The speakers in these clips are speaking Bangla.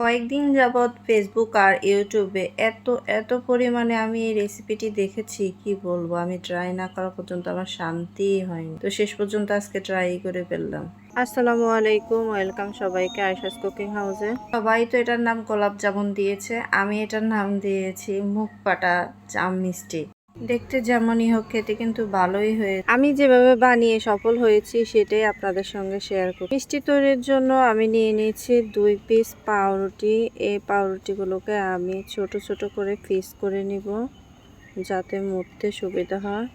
কয়েকদিন যাবৎ ফেসবুক আর ইউটিউবে এত এত পরিমাণে আমি এই রেসিপিটি দেখেছি কি বলব? আমি ট্রাই না করা পর্যন্ত আমার শান্তিই হয়নি। তো শেষ পর্যন্ত আজকে ট্রাই করে ফেললাম। আসসালামু আলাইকুম ওয়েলকাম সবাইকে আয়সাস কুকিং হাউসে। সবাই তো এটার নাম গোলাপ জামুন দিয়েছে আমি এটার নাম দিয়েছি মুখ পাটা জাম মিষ্টি। দেখতে যেমনই হোক, খেতে কিন্তু ভালোই হয়ে আমি যেভাবে বানিয়ে সফল হয়েছি, সেটাই আপনাদের সঙ্গে শেয়ার করি মিষ্টি তৈরির জন্য আমি নিয়ে নিয়েছি দুই পিস পাউরুটি। এই পাউরুটিগুলোকে আমি ছোট ছোট করে পিস করে নিব, যাতে মুড়তে সুবিধা হয়।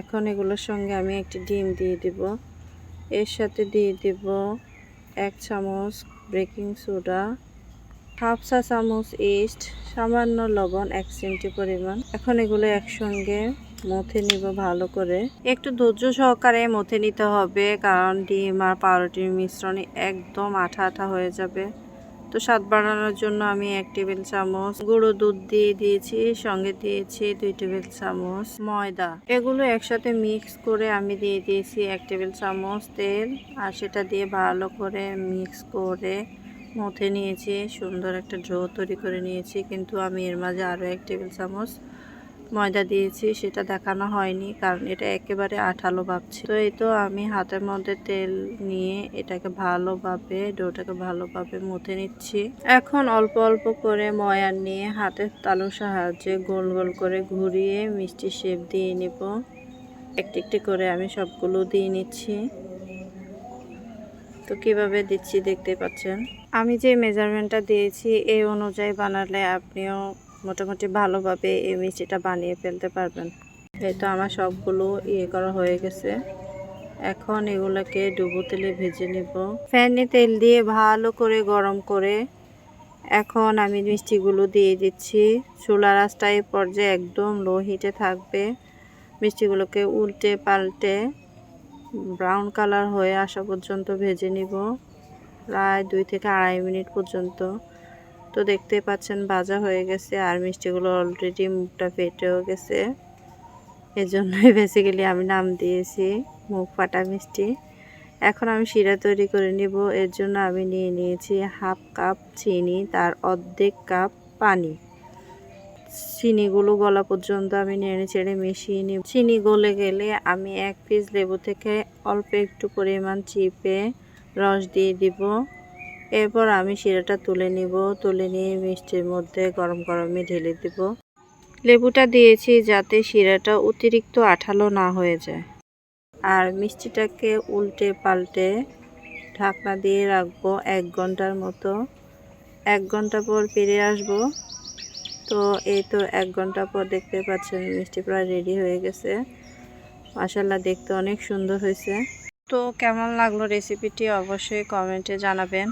এখন এগুলোর সঙ্গে আমি একটি ডিম দিয়ে দিব। এর সাথে দিয়ে দিব এক চামচ বেকিং সোডা হাফ চা চামচ ইস্ট, সামান্য লবণ এক চিমটি পরিমাণ। এখন এগুলো একসঙ্গে মথে নিব ভালো করে। একটু ধৈর্য সহকারে মথে নিতে হবে, কারণ ডিম আর পাউরুটির মিশ্রণে একদম আঠা আঠা হয়ে যাবে। তো স্বাদ বাড়ানোর জন্য আমি এক টেবিল চামচ গুঁড়ো দুধ দিয়ে দিয়েছি, সঙ্গে দিয়েছি দুই টেবিল চামচ ময়দা। এগুলো একসাথে মিক্স করে আমি দিয়ে দিয়েছি এক টেবিল চামচ তেল, আর সেটা দিয়ে ভালো করে মিক্স করে মথে নিয়েছি, সুন্দর একটা ড্রো তৈরি করে নিয়েছি, কিন্তু আমি এর মাঝে আরও এক টেবিল চামচ ময়দা দিয়েছি, সেটা দেখানো হয়নি, কারণ এটা একেবারে আঠালো ভাবছি তো এই তো আমি হাতের মধ্যে তেল নিয়ে এটাকে ভালোভাবে, ডোটাকে ভালোভাবে মুথে নিচ্ছি। এখন অল্প অল্প করে ময়ান নিয়ে হাতের তালুর সাহায্যে গোল গোল করে ঘুরিয়ে মিষ্টি শেপ দিয়ে নিব। একটি একটি করে আমি সবগুলো দিয়ে নিচ্ছি। তো কীভাবে দিচ্ছি দেখতে পাচ্ছেন। আমি যে মেজারমেন্টটা দিয়েছি এই অনুযায়ী বানালে আপনিও মোটামুটি ভালোভাবে এই মিষ্টিটা বানিয়ে ফেলতে পারবেন। এই তো আমার সবগুলো ইয়ে করা হয়ে গেছে। এখন এগুলোকে ডুবো তেলে ভেজে নিব। ফ্যানে তেল দিয়ে ভালো করে গরম করে এখন আমি মিষ্টিগুলো দিয়ে দিচ্ছি। আঁচটা এই পর্যায়ে একদম লো হিটে থাকবে। মিষ্টিগুলোকে উল্টে পাল্টে ব্রাউন কালার হয়ে আসা পর্যন্ত ভেজে নিব। প্রায় দুই থেকে আড়াই মিনিট পর্যন্ত। তো দেখতে পাচ্ছেন ভাজা হয়ে গেছে আর মিষ্টিগুলো অলরেডি মুখটা ফেটেও গেছে। এজন্যই বেসিক্যালি আমি নাম দিয়েছি মুখ ফাটা মিষ্টি। এখন আমি শিরা তৈরি করে নিব। এর জন্য আমি নিয়ে নিয়েছি হাফ কাপ চিনি, তার অর্ধেক কাপ পানি। চিনিগুলো গলা পর্যন্ত আমি নেড়ে চেড়ে মিশিয়ে নিব। চিনি গলে গেলে আমি এক পিস লেবু থেকে অল্প একটু পরিমাণ চিপে রস দিয়ে দিব। এরপর আমি শিরাটা তুলে নিব। তুলে নিয়ে মিষ্টির মধ্যে গরম গরমে ঢেলে দিব। লেবুটা দিয়েছি যাতে শিরাটা অতিরিক্ত আঠালো না হয়ে যায়। আর মিষ্টিটাকে উল্টে পাল্টে ঢাকনা দিয়ে রাখব এক ঘণ্টার মতো। এক ঘণ্টা পর ফিরে আসব। তো এই তো এক ঘণ্টা পর দেখতে পাচ্ছেন মিষ্টি প্রায় রেডি হয়ে গেছে। মাসাল্লাহ দেখতে অনেক সুন্দর হয়েছে। তো কেমন লাগল রেসিপিটি অবশ্যই কমেন্টে জানাবেন।